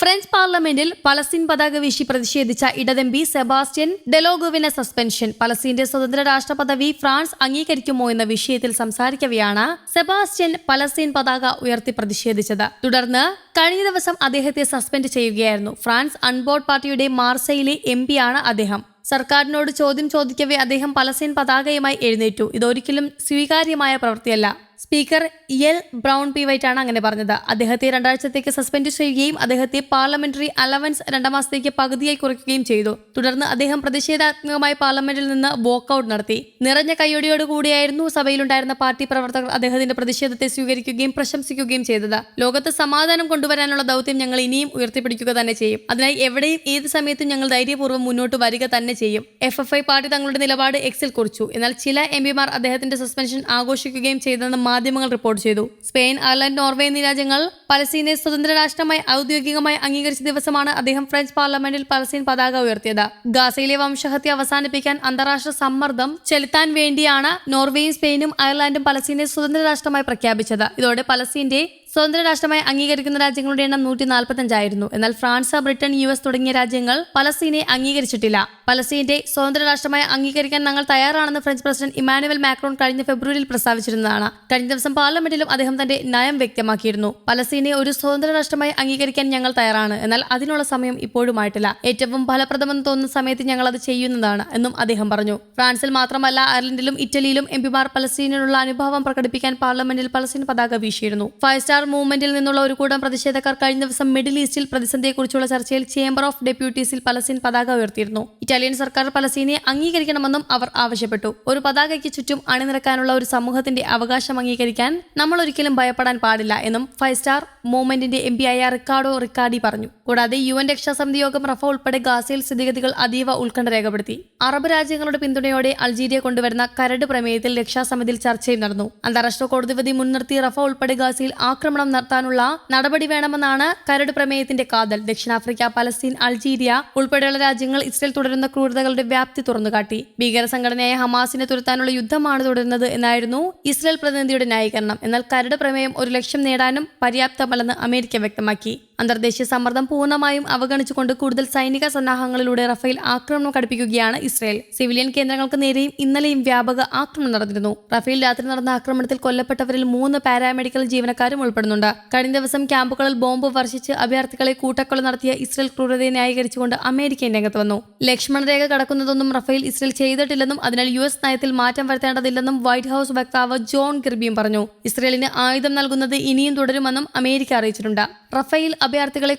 French പാർലമെന്റിൽ Palestine പതാക വീശി പ്രതിഷേധിച്ച ഇടതെമ്പി സെബാസ്റ്റ്യൻ ഡെലോഗുവിന് സസ്പെൻഷൻ. പലസ്തീന്റെ സ്വതന്ത്ര രാഷ്ട്ര പദവി ഫ്രാൻസ് അംഗീകരിക്കുമോ എന്ന വിഷയത്തിൽ സംസാരിക്കവെയാണ് സെബാസ്റ്റ്യൻ പലസ്തീൻ പതാക ഉയർത്തി പ്രതിഷേധിച്ചത്. തുടർന്ന് കഴിഞ്ഞ ദിവസം അദ്ദേഹത്തെ സസ്പെൻഡ് ചെയ്യുകയായിരുന്നു. ഫ്രാൻസ് അൺബോർഡ് പാർട്ടിയുടെ മാർസയിലെ എം പിയാണ് അദ്ദേഹം. സർക്കാരിനോട് ചോദ്യം ചോദിക്കവേ അദ്ദേഹം പലസ്തീൻ പതാകയുമായി എഴുന്നേറ്റു. ഇതൊരിക്കലും സ്വീകാര്യമായ പ്രവൃത്തിയല്ല. Speaker L Brown P White ആണ് അങ്ങനെ പറഞ്ഞത്. അദ്ദേഹത്തെ രണ്ടാഴ്ചത്തേക്ക് സസ്പെൻഡ് ചെയ്യുകയും അദ്ദേഹത്തെ പാർലമെന്ററി അലവൻസ് രണ്ടാം മാസത്തേക്ക് പകുതിയായി കുറയ്ക്കുകയും ചെയ്തു. തുടർന്ന് അദ്ദേഹം പ്രതിഷേധാത്മകമായി പാർലമെന്റിൽ നിന്ന് വോക്കൌട്ട് നടത്തി. നിറഞ്ഞ കയ്യോടിയോട് കൂടിയായിരുന്നു സഭയിലുണ്ടായിരുന്ന പാർട്ടി പ്രവർത്തകർ അദ്ദേഹത്തിന്റെ പ്രതിഷേധത്തെ സ്വീകരിക്കുകയും പ്രശംസിക്കുകയും ചെയ്തത്. ലോകത്ത് സമാധാനം കൊണ്ടുവരാനുള്ള ദൗത്യം ഞങ്ങൾ ഇനിയും ഉയർത്തിപ്പിടിക്കുക തന്നെ ചെയ്യും. അതിനായി എവിടെയും ഏത് സമയത്തും ഞങ്ങൾ ധൈര്യപൂർവം മുന്നോട്ട് വരിക തന്നെ ചെയ്യും. എഫ് എഫ് ഐ പാർട്ടി തങ്ങളുടെ നിലപാട് എക്സിൽ കുറിച്ചു. എന്നാൽ ചില എം പിമാർ അദ്ദേഹത്തിന്റെ സസ്പെൻഷൻ ആഘോഷിക്കുകയും ചെയ്തെന്ന് മാധ്യമങ്ങൾ റിപ്പോർട്ട് ചെയ്തു. സ്പെയിൻ അയർലൻഡ് നോർവേ എന്നീ രാജ്യങ്ങൾ പലസ്തീനെ സ്വതന്ത്ര രാഷ്ട്രമായി ഔദ്യോഗികമായി അംഗീകരിച്ച ദിവസമാണ് അദ്ദേഹം ഫ്രഞ്ച് പാർലമെന്റിൽ പലസ്തീൻ പതാക ഉയർത്തിയത്. ഗാസയിലെ വംശഹത്യ അവസാനിപ്പിക്കാൻ അന്താരാഷ്ട്ര സമ്മർദ്ദം ചെലുത്താൻ വേണ്ടിയാണ് നോർവേയും സ്പെയിനും അയർലൻഡും പലസ്തീനെ സ്വതന്ത്ര രാഷ്ട്രമായി പ്രഖ്യാപിച്ചത്. ഇതോടെ പലസ്തീന്റെ സ്വതന്ത്ര രാഷ്ട്രമായി അംഗീകരിക്കുന്ന രാജ്യങ്ങളുടെ എണ്ണം നൂറ്റി നാൽപ്പത്തഞ്ചായിരുന്നു എന്നാൽ ഫ്രാൻസ് ബ്രിട്ടൻ യു എസ് തുടങ്ങിയ രാജ്യങ്ങൾ പലസ്തീനെ അംഗീകരിച്ചിട്ടില്ല. പലസ്തീന്റെ സ്വതന്ത്ര രാഷ്ട്രമായി അംഗീകരിക്കാൻ ഞങ്ങൾ തയ്യാറാണെന്ന് ഫ്രഞ്ച് പ്രസിഡന്റ് ഇമാനുവൽ മാക്രോൺ കഴിഞ്ഞ ഫെബ്രുവരിയിൽ പ്രസ്താവിച്ചിരുന്നതാണ്. കഴിഞ്ഞ ദിവസം പാർലമെന്റിലും അദ്ദേഹം തന്റെ നയം വ്യക്തമാക്കിയിരുന്നു. പലസ്തീനെ ഒരു സ്വതന്ത്ര രാഷ്ട്രമായി അംഗീകരിക്കാൻ ഞങ്ങൾ തയ്യാറാണ്. എന്നാൽ അതിനുള്ള സമയം ഇപ്പോഴുമായിട്ടില്ല. ഏറ്റവും ഫലപ്രദമെന്ന് തോന്നുന്ന സമയത്ത് ഞങ്ങൾ അത് ചെയ്യുന്നതാണ് എന്നും അദ്ദേഹം പറഞ്ഞു. ഫ്രാൻസിൽ മാത്രമല്ല അയർലൻഡിലും ഇറ്റലിയിലും എംപിമാർ പലസ്തീനിലുള്ള അനുഭവം പ്രകടിപ്പിക്കാൻ പാർലമെന്റിൽ പലസ്തീൻ പതാക വീശിയിരുന്നു. ഫൈവ് സ്റ്റാർ മൂവ്മെന്റിൽ നിന്നുള്ള ഒരു കൂട്ടം പ്രതിഷേധക്കാർ കഴിഞ്ഞ ദിവസം മിഡിൽ ഈസ്റ്റിൽ പ്രതിസന്ധിയെക്കുറിച്ചുള്ള ചർച്ചയിൽ ചേംബർ ഓഫ് ഡെപ്യൂട്ടീസിൽ പലസ്തീൻ പതാക ഉയർത്തിയിരുന്നു. ഇറ്റാലിയൻ സർക്കാർ പലസ്തീനെ അംഗീകരിക്കണമെന്നും അവർ ആവശ്യപ്പെട്ടു. ഒരു പതാകയ്ക്ക് ചുറ്റും അണിനിരക്കാനുള്ള ഒരു സമൂഹത്തിന്റെ അവകാശം അംഗീകരിക്കാൻ നമ്മൾ ഒരിക്കലും ഭയപ്പെടാൻ പാടില്ല എന്നും ഫൈവ് സ്റ്റാർ മൂവ്മെന്റിന്റെ എം പി ആയ റിക്കാർഡോ റിക്കാർഡി പറഞ്ഞു. കൂടാതെ യു എൻ രക്ഷാസമിതി യോഗം റഫ ഉൾപ്പെടെ ഗാസയിൽ സ്ഥിതിഗതികൾ അതീവ ഉത്കണ്ഠ രേഖപ്പെടുത്തി. അറബ് രാജ്യങ്ങളുടെ പിന്തുണയോടെ അൾജീരിയ കൊണ്ടുവരുന്ന കരട് പ്രമേയത്തിൽ രക്ഷാസമിതിയിൽ ചർച്ചയും നടന്നു. അന്താരാഷ്ട്ര കോടതി വിധി മുൻനിർത്തി റഫ ഉൾപ്പെടെ ഗാസയിൽ ആക്രമണം നടത്താനുള്ള നടപടി വേണമെന്നാണ് കരട് പ്രമേയത്തിന്റെ കാതൽ. ദക്ഷിണാഫ്രിക്ക പലസ്തീൻ അൾജീരിയ ഉൾപ്പെടെയുള്ള രാജ്യങ്ങൾ ഇസ്രയേൽ തുടരുന്ന ക്രൂരതകളുടെ വ്യാപ്തി തുറന്നുകാട്ടി. ഭീകര സംഘടനയായ ഹമാസിനെ തുരത്താനുള്ള യുദ്ധമാണ് തുടരുന്നത് എന്നായിരുന്നു ഇസ്രയേൽ പ്രതിനിധിയുടെ ന്യായീകരണം. എന്നാൽ കരട് പ്രമേയം ഒരു ലക്ഷ്യം നേടാനും പര്യാപ്തമല്ലെന്ന് അമേരിക്ക വ്യക്തമാക്കി. അന്തർദേശീയ സമ്മർദ്ദം പൂർണമായും അവഗണിച്ചുകൊണ്ട് കൂടുതൽ സൈനിക സന്നാഹങ്ങളിലൂടെ റഫേൽ ആക്രമണം കടുപ്പിക്കുകയാണ് ഇസ്രയേൽ. സിവിലിയൻ കേന്ദ്രങ്ങൾക്ക് നേരെയും ഇന്നലെയും വ്യാപക ആക്രമണം നടന്നിരുന്നു. റഫേൽ രാത്രി നടന്ന ആക്രമണത്തിൽ കൊല്ലപ്പെട്ടവരിൽ മൂന്ന് പാരാമെഡിക്കൽ ജീവനക്കാരും ഉൾപ്പെടുന്നുണ്ട്. കഴിഞ്ഞ ദിവസം ക്യാമ്പുകളിൽ ബോംബ് വർഷിച്ച് അഭയാർത്ഥികളെ കൂട്ടക്കൊല നടത്തിയ ഇസ്രയേൽ ക്രൂരതയെ ന്യായീകരിച്ചുകൊണ്ട് അമേരിക്കൻ രംഗത്ത് വന്നു. ലക്ഷ്മണ രേഖ കടക്കുന്നതൊന്നും റഫേൽ ഇസ്രയേൽ ചെയ്തിട്ടില്ലെന്നും അതിനാൽ യു എസ് നയത്തിൽ മാറ്റം വരുത്തേണ്ടതില്ലെന്നും വൈറ്റ് ഹൌസ് വക്താവ് ജോൺ കിർബിയും പറഞ്ഞു. ഇസ്രയേലിന് ആയുധം നൽകുന്നത് ഇനിയും തുടരുമെന്നും അമേരിക്ക അറിയിച്ചിട്ടുണ്ട്. റഫേൽ അഭയാർത്ഥികളെ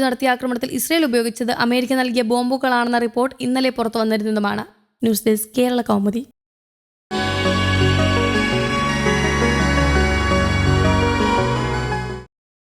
കൂട്ടക്കുരുതി നടത്തിയ ആക്രമണത്തിൽ ഇസ്രയേൽ ഉപയോഗിച്ചത് അമേരിക്ക നൽകിയ ബോംബുകളാണെന്ന റിപ്പോർട്ട് ഇന്നലെ പുറത്തു വന്നിരുന്നതുമാണ് ന്യൂസ് ഡെസ്ക് കേരള കൗമുദി.